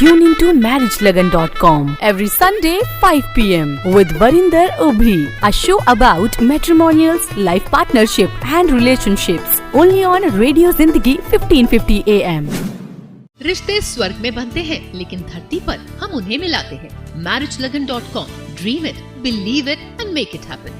Tune into marriagelagan.com every Sunday 5 pm with Varinder Ubhi, a show about matrimonials, life partnership and relationships. Only on Radio Zindagi 1550 AM. रिश्ते स्वर्ग में बनते हैं लेकिन धरती पर हम उन्हें मिलाते हैं marriage Lagan dot com dream it believe it and make it happen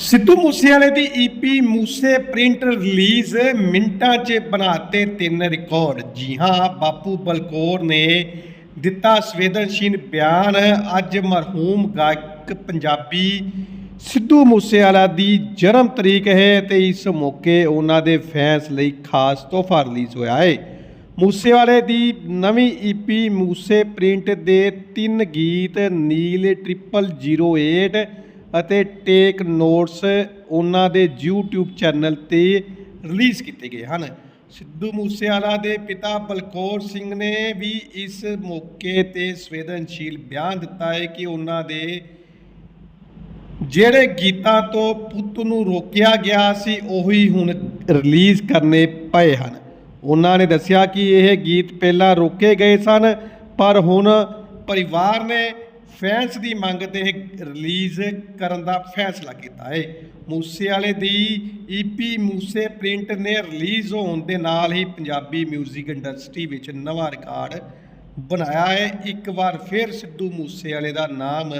Sidhu ਮੂਸੇਵਾਲੇ ਦੀ ਈਪੀ ਮੂਸੇ ਪ੍ਰਿੰਟ ਰਿਲੀਜ਼ ਮਿੰਟਾਂ 'ਚ ਬਣਾਤੇ ਤਿੰਨ ਰਿਕਾਰਡ। ਜੀ ਹਾਂ, ਬਾਪੂ ਬਲਕੌਰ ਨੇ ਦਿੱਤਾ ਸੰਵੇਦਨਸ਼ੀਲ ਬਿਆਨ। ਅੱਜ ਮਰਹੂਮ ਗਾਇਕ ਪੰਜਾਬੀ ਸਿੱਧੂ ਮੂਸੇਵਾਲਾ ਦੀ ਜਨਮ ਤਰੀਕ ਹੈ ਤੇ ਇਸ ਮੌਕੇ ਉਹਨਾਂ ਦੇ ਫੈਨਸ ਲਈ ਖਾਸ ਤੋਹਫਾ ਰਿਲੀਜ਼ ਹੋਇਆ ਹੈ। ਮੂਸੇਵਾਲੇ ਦੀ ਨਵੀਂ ਈਪੀ ਮੂਸੇ ਪ੍ਰਿੰਟ ਦੇ ਤਿੰਨ ਗੀਤ, ਨੀਲ 0008 ਅਤੇ ਟੇਕ ਨੋਟਸ ਉਹਨਾਂ ਦੇ YouTube ਚੈਨਲ ਤੇ ਰਿਲੀਜ਼ ਕੀਤੇ ਗਏ ਹਨ। ਸਿੱਧੂ ਮੂਸੇਵਾਲਾ ਦੇ ਪਿਤਾ ਬਲਕੌਰ ਸਿੰਘ ਨੇ ਵੀ ਇਸ ਮੌਕੇ ਤੇ ਸੰਵੇਦਨਸ਼ੀਲ ਬਿਆਨ ਦਿੱਤਾ ਹੈ ਕਿ ਉਹਨਾਂ ਦੇ ਜਿਹੜੇ ਗੀਤਾਂ ਤੋਂ ਪੁੱਤ ਨੂੰ ਰੋਕਿਆ ਗਿਆ ਸੀ, ਉਹੀ ਹੁਣ ਰਿਲੀਜ਼ ਕਰਨੇ ਪਏ ਹਨ। ਉਹਨਾਂ ਨੇ ਦੱਸਿਆ ਕਿ ਇਹ ਗੀਤ ਪਹਿਲਾਂ ਰੋਕੇ ਗਏ ਸਨ, ਪਰ ਹੁਣ ਪਰਿਵਾਰ ਨੇ ਫੈਂਸ ਦੀ ਮੰਗ ਤੇ ਰਿਲੀਜ਼ ਕਰਨ ਦਾ ਫੈਸਲਾ ਕੀਤਾ ਹੈ ਮੂਸੇ ਵਾਲੇ ਦੀ ਈਪੀ ਮੂਸੇ ਪ੍ਰਿੰਟ ਨੇ ਰਿਲੀਜ਼ ਹੋਣ ਦੇ ਨਾਲ ਹੀ ਪੰਜਾਬੀ 뮤직 ਇੰਡਸਟਰੀ ਵਿੱਚ ਨਵਾਂ ਰਿਕਾਰਡ ਬਣਾਇਆ ਹੈ ਇੱਕ ਵਾਰ ਫਿਰ ਸਿੱਧੂ ਮੂਸੇ ਵਾਲੇ ਦਾ ਨਾਮ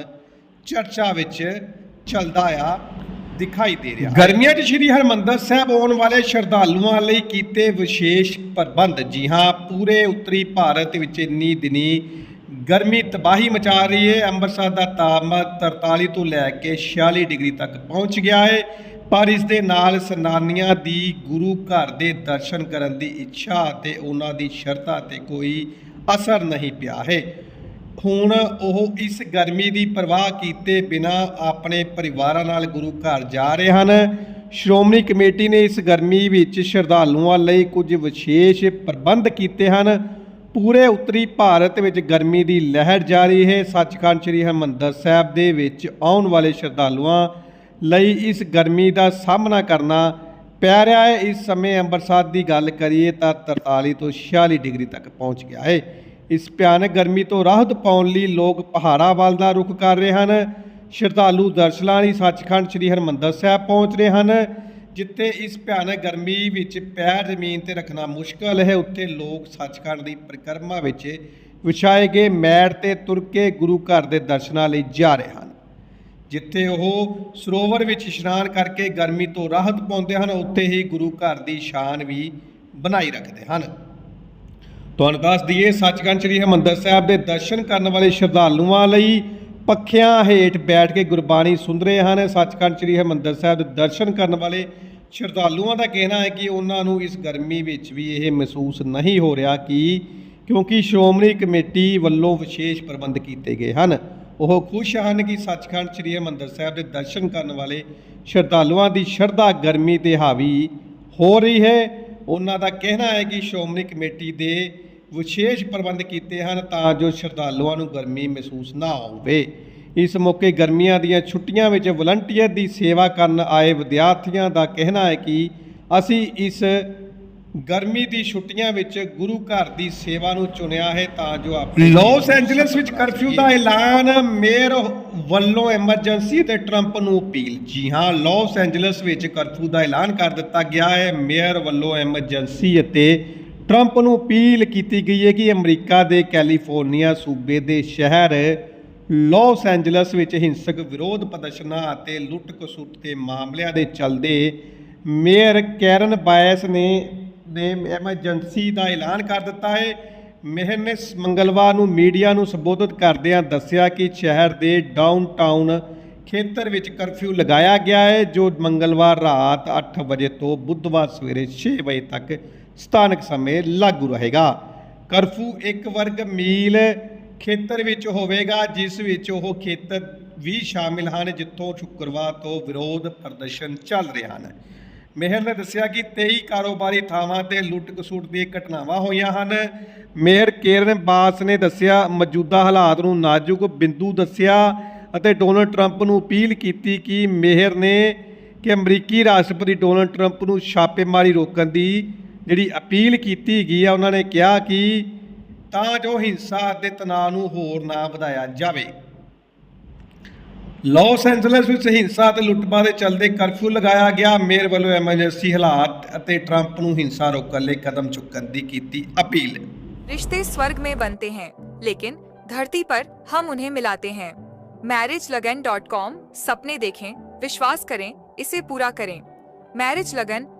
ਚਰਚਾ ਵਿੱਚ ਚੱਲਦਾ ਆ ਦਿਖਾਈ ਦੇ ਰਿਹਾ। ਗਰਮੀਆਂ 'ਚ ਸ਼੍ਰੀ ਹਰਮੰਦਰ ਸਾਹਿਬ ਆਉਣ ਵਾਲੇ ਸ਼ਰਧਾਲੂਆਂ ਲਈ ਕੀਤੇ ਵਿਸ਼ੇਸ਼ ਪ੍ਰਬੰਧ। ਜੀ ਹਾਂ, ਪੂਰੇ ਉੱਤਰੀ ਭਾਰਤ ਵਿੱਚ ਇੰਨੀ ਦਿਨੀ ਗਰਮੀ ਤਬਾਹੀ ਮਚਾ ਰਹੀ ਹੈ। ਅੰਮ੍ਰਿਤਸਰ ਦਾ ਤਾਪਮਾਨ 43 ਤੋਂ ਲੈ ਕੇ 46 ਡਿਗਰੀ ਤੱਕ ਪਹੁੰਚ ਗਿਆ ਹੈ। ਪਰ ਇਸ ਦੇ ਨਾਲ ਸਨਾਨੀਆਂ ਦੀ ਗੁਰੂ ਘਰ ਦੇ ਦਰਸ਼ਨ ਕਰਨ ਦੀ ਇੱਛਾ ਅਤੇ ਉਹਨਾਂ ਦੀ ਸ਼ਰਧਾ ਤੇ ਕੋਈ ਅਸਰ ਨਹੀਂ ਪਿਆ ਹੈ। ਹੁਣ ਉਹ ਇਸ ਗਰਮੀ ਦੀ ਪਰਵਾਹ ਕੀਤੇ ਬਿਨਾ ਆਪਣੇ ਪਰਿਵਾਰਾਂ ਨਾਲ ਗੁਰੂ ਘਰ ਜਾ ਰਹੇ ਹਨ। ਸ਼੍ਰੋਮਣੀ ਕਮੇਟੀ ਨੇ ਇਸ ਗਰਮੀ ਵਿੱਚ ਸ਼ਰਧਾਲੂਆਂ ਲਈ ਕੁਝ ਵਿਸ਼ੇਸ਼ ਪ੍ਰਬੰਧ ਕੀਤੇ ਹਨ। ਪੂਰੇ ਉੱਤਰੀ ਭਾਰਤ ਵਿੱਚ ਗਰਮੀ ਦੀ ਲਹਿਰ ਜਾਰੀ ਹੈ। ਸੱਚਖੰਡ ਸ੍ਰੀ ਹਰਿਮੰਦਰ ਸਾਹਿਬ ਦੇ ਵਿੱਚ ਆਉਣ ਵਾਲੇ ਸ਼ਰਧਾਲੂਆਂ ਲਈ ਇਸ ਗਰਮੀ ਦਾ ਸਾਹਮਣਾ ਕਰਨਾ ਪੈ ਰਿਹਾ ਹੈ। ਇਸ ਸਮੇਂ ਅੰਮ੍ਰਿਤਸਰ ਦੀ ਗੱਲ ਕਰੀਏ ਤਾਂ 43 ਤੋਂ 46 ਡਿਗਰੀ ਤੱਕ ਪਹੁੰਚ ਗਿਆ ਹੈ। ਇਸ ਭਿਆਨਕ ਗਰਮੀ ਤੋਂ ਰਾਹਤ ਪਾਉਣ ਲਈ ਲੋਕ ਪਹਾੜਾਂ ਵੱਲ ਦਾ ਰੁਖ ਕਰ ਰਹੇ ਹਨ। ਸ਼ਰਧਾਲੂ ਦਰਸ਼ਨਾਂ ਲਈ ਸੱਚਖੰਡ ਸ੍ਰੀ ਹਰਿਮੰਦਰ ਸਾਹਿਬ ਪਹੁੰਚ ਰਹੇ ਹਨ। ਜਿੱਥੇ ਇਸ ਭਿਆਨਕ ਗਰਮੀ ਵਿੱਚ ਪੈਰ, ਜ਼ਮੀਨ ਤੇ ਰੱਖਣਾ ਮੁਸ਼ਕਲ ਹੈ, ਉੱਥੇ ਲੋਕ ਸੱਚਖੰਡ ਦੀ ਪਰਿਕਰਮਾ ਵਿੱਚ ਵਿਛਾਏ ਗਏ ਮੈਟ ਤੇ ਤੁਰ ਕੇ ਗੁਰੂ ਘਰ ਦੇ ਦਰਸ਼ਨਾਂ ਲਈ ਜਾ ਰਹੇ ਹਨ। ਜਿੱਥੇ ਉਹ ਸਰੋਵਰ ਵਿੱਚ ਇਸ਼ਨਾਨ ਕਰਕੇ ਗਰਮੀ ਤੋਂ ਰਾਹਤ ਪਾਉਂਦੇ ਹਨ, ਉੱਥੇ ਹੀ ਗੁਰੂ ਘਰ ਦੀ ਸ਼ਾਨ ਵੀ ਬਣਾਈ ਰੱਖਦੇ ਹਨ। ਤੁਹਾਨੂੰ ਦੱਸ ਦਈਏ, ਸੱਚਖੰਡ ਸ੍ਰੀ ਹਰਿਮੰਦਰ ਸਾਹਿਬ ਦੇ ਦਰਸ਼ਨ ਕਰਨ ਵਾਲੇ ਸ਼ਰਧਾਲੂਆਂ ਲਈ ਪੱਖਿਆਂ ਹੇਠ ਬੈਠ ਕੇ ਗੁਰਬਾਣੀ ਸੁਣ ਰਹੇ ਹਨ। ਸੱਚਖੰਡ ਸ੍ਰੀ ਹਰਿਮੰਦਰ ਸਾਹਿਬ ਦੇ ਦਰਸ਼ਨ ਕਰਨ ਵਾਲੇ ਸ਼ਰਧਾਲੂਆਂ ਦਾ ਕਹਿਣਾ ਹੈ ਕਿ ਉਹਨਾਂ ਨੂੰ ਇਸ ਗਰਮੀ ਵਿੱਚ ਵੀ ਇਹ ਮਹਿਸੂਸ ਨਹੀਂ ਹੋ ਰਿਹਾ ਕਿ ਕਿਉਂਕਿ ਸ਼੍ਰੋਮਣੀ ਕਮੇਟੀ ਵੱਲੋਂ ਵਿਸ਼ੇਸ਼ ਪ੍ਰਬੰਧ ਕੀਤੇ ਗਏ ਹਨ। ਉਹ ਖੁਸ਼ ਹਨ ਕਿ ਸੱਚਖੰਡ ਸ੍ਰੀ ਹਰਿਮੰਦਰ ਸਾਹਿਬ ਦੇ ਦਰਸ਼ਨ ਕਰਨ ਵਾਲੇ ਸ਼ਰਧਾਲੂਆਂ ਦੀ ਸ਼ਰਧਾ ਗਰਮੀ ਤੇ ਹਾਵੀ ਹੋ ਰਹੀ ਹੈ। ਉਹਨਾਂ ਦਾ ਕਹਿਣਾ ਹੈ ਕਿ ਸ਼੍ਰੋਮਣੀ ਕਮੇਟੀ ਦੇ ਵਿਸ਼ੇਸ਼ ਪ੍ਰਬੰਧ ਕੀਤੇ ਹਨ ਤਾਂ ਜੋ ਸ਼ਰਧਾਲੂਆਂ ਨੂੰ ਗਰਮੀ ਮਹਿਸੂਸ ਨਾ ਹੋਵੇ। ਇਸ ਮੌਕੇ ਗਰਮੀਆਂ ਦੀਆਂ ਛੁੱਟੀਆਂ ਵਿੱਚ ਵਲੰਟੀਅਰ ਦੀ ਸੇਵਾ ਕਰਨ ਆਏ ਵਿਦਿਆਰਥੀਆਂ ਦਾ ਕਹਿਣਾ ਹੈ ਕਿ ਅਸੀਂ ਇਸ ਗਰਮੀ ਦੀ ਛੁੱਟੀਆਂ ਵਿੱਚ ਗੁਰੂ ਘਰ ਦੀ ਸੇਵਾ ਨੂੰ ਚੁਣਿਆ ਹੈ ਤਾਂ ਜੋ ਆਪਣੇ ਲਾਸ ਐਂਜਲਸ ਵਿੱਚ ਕਰਫਿਊ ਦਾ ਐਲਾਨ ਮੇਅਰ ਵੱਲੋਂ ਐਮਰਜੈਂਸੀ ਤੇ ਟਰੰਪ ਨੂੰ ਅਪੀਲ। ਜੀ ਹਾਂ, ਲਾਸ ਐਂਜਲਸ ਵਿੱਚ ਕਰਫਿਊ ਦਾ ਐਲਾਨ ਕਰ ਦਿੱਤਾ ਗਿਆ ਹੈ। ਮੇਅਰ ਵੱਲੋਂ ਐਮਰਜੈਂਸੀ ਅਤੇ ਟਰੰਪ ਨੂੰ ਅਪੀਲ ਕੀਤੀ ਗਈ ਹੈ ਕਿ ਅਮਰੀਕਾ ਦੇ ਕੈਲੀਫੋਰਨੀਆ ਸੂਬੇ ਦੇ ਸ਼ਹਿਰ ਲਾਸ ਐਂਜਲਸ ਵਿੱਚ ਹਿੰਸਕ ਵਿਰੋਧ ਪ੍ਰਦਰਸ਼ਨਾਂ ਅਤੇ ਲੁੱਟ ਖਸੁੱਟ ਦੇ ਮਾਮਲਿਆਂ ਦੇ ਚੱਲਦੇ ਮੇਅਰ ਕੈਰਨ ਬਾਇਸ ਨੇ ਨੇ ਐਮਰਜੈਂਸੀ ਦਾ ਐਲਾਨ ਕਰ ਦਿੱਤਾ ਹੈ। ਮੇਹਰ ਨੇ ਮੰਗਲਵਾਰ ਨੂੰ ਮੀਡੀਆ ਨੂੰ ਸੰਬੋਧਿਤ ਕਰਦਿਆਂ ਦੱਸਿਆ ਕਿ ਸ਼ਹਿਰ ਦੇ ਡਾਊਨਟਾਊਨ ਖੇਤਰ ਵਿੱਚ ਕਰਫਿਊ ਲਗਾਇਆ ਗਿਆ ਹੈ, ਜੋ ਮੰਗਲਵਾਰ ਰਾਤ 8 ਵਜੇ ਤੋਂ ਬੁੱਧਵਾਰ ਸਵੇਰੇ 6 ਵਜੇ ਤੱਕ ਸਥਾਨਕ ਸਮੇਂ ਲਾਗੂ ਰਹੇਗਾ। ਕਰਫਿਊ ਇੱਕ ਵਰਗ ਮੀਲ ਖੇਤਰ ਵਿੱਚ ਹੋਵੇਗਾ, ਜਿਸ ਵਿੱਚ ਉਹ ਖੇਤਰ ਵੀ ਸ਼ਾਮਿਲ ਹਨ, ਜਿੱਥੋਂ ਸ਼ੁੱਕਰਵਾਰ ਤੋਂ ਵਿਰੋਧ ਪ੍ਰਦਰਸ਼ਨ ਚੱਲ ਰਹੇ ਹਨ। ਮੇਹਰ ਨੇ ਦੱਸਿਆ ਕਿ 23 ਕਾਰੋਬਾਰੀ ਥਾਵਾਂ ਤੇ ਲੁੱਟ ਖਸੁੱਟ ਦੀਆਂ ਘਟਨਾਵਾਂ ਹੋਈਆਂ ਹਨ। ਮੇਹਰ ਕੇਰਨ ਬਾਸ ਨੇ ਦੱਸਿਆ, ਮੌਜੂਦਾ ਹਾਲਾਤ ਨੂੰ ਨਾਜ਼ੁਕ ਬਿੰਦੂ ਦੱਸਿਆ ਅਤੇ ਡੋਨਲਡ ਟਰੰਪ ਨੂੰ ਅਪੀਲ ਕੀਤੀ ਕਿ ਮੇਹਰ ਨੇ ਕਿ ਅਮਰੀਕੀ ਰਾਸ਼ਟਰਪਤੀ ਡੋਨਲਡ ਟਰੰਪ ਨੂੰ ਛਾਪੇਮਾਰੀ ਰੋਕਣ ਦੀ ਜਿਹੜੀ ਅਪੀਲ ਕੀਤੀ ਗਈ ਆ ਉਹਨਾਂ ਨੇ ਕਿਹਾ ਕਿ ਤਾਂ ਜੋ ਹਿੰਸਾ ਅਤੇ ਤਣਾਅ ਨੂੰ ਹੋਰ ਨਾ ਵਧਾਇਆ ਜਾਵੇ ਲਾਸ ਐਂਜਲਸ ਵਿੱਚ ਹਿੰਸਾ ਅਤੇ ਲੁੱਟਮਾਰ ਦੇ ਚੱਲਦੇ ਕਰਫਿਊ ਲਗਾਇਆ ਗਿਆ ਮੇਅਰ ਵੱਲੋਂ ਐਮਰਜੈਂਸੀ ਹਾਲਾਤ ਅਤੇ ਟਰੰਪ ਨੂੰ ਹਿੰਸਾ ਰੋਕਣ ਲਈ ਕਦਮ ਚੁੱਕਣ ਦੀ ਕੀਤੀ ਅਪੀਲ रिश्ते स्वर्ग में बनते हैं लेकिन धरती पर हम उन्हें मिलाते हैं मैरिज लगन डॉट कॉम सपने देखें विश्वास करें इसे पूरा करें मैरिज लगन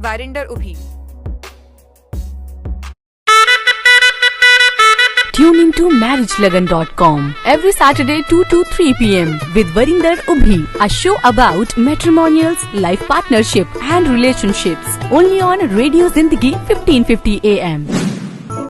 Varinder Ubhi. Tune into MarriageLagan.com every Saturday 2 to 3 p.m. with Varinder Ubhi, a show about matrimonials, life partnership and relationships. Only on Radio Zindagi 1550 AM.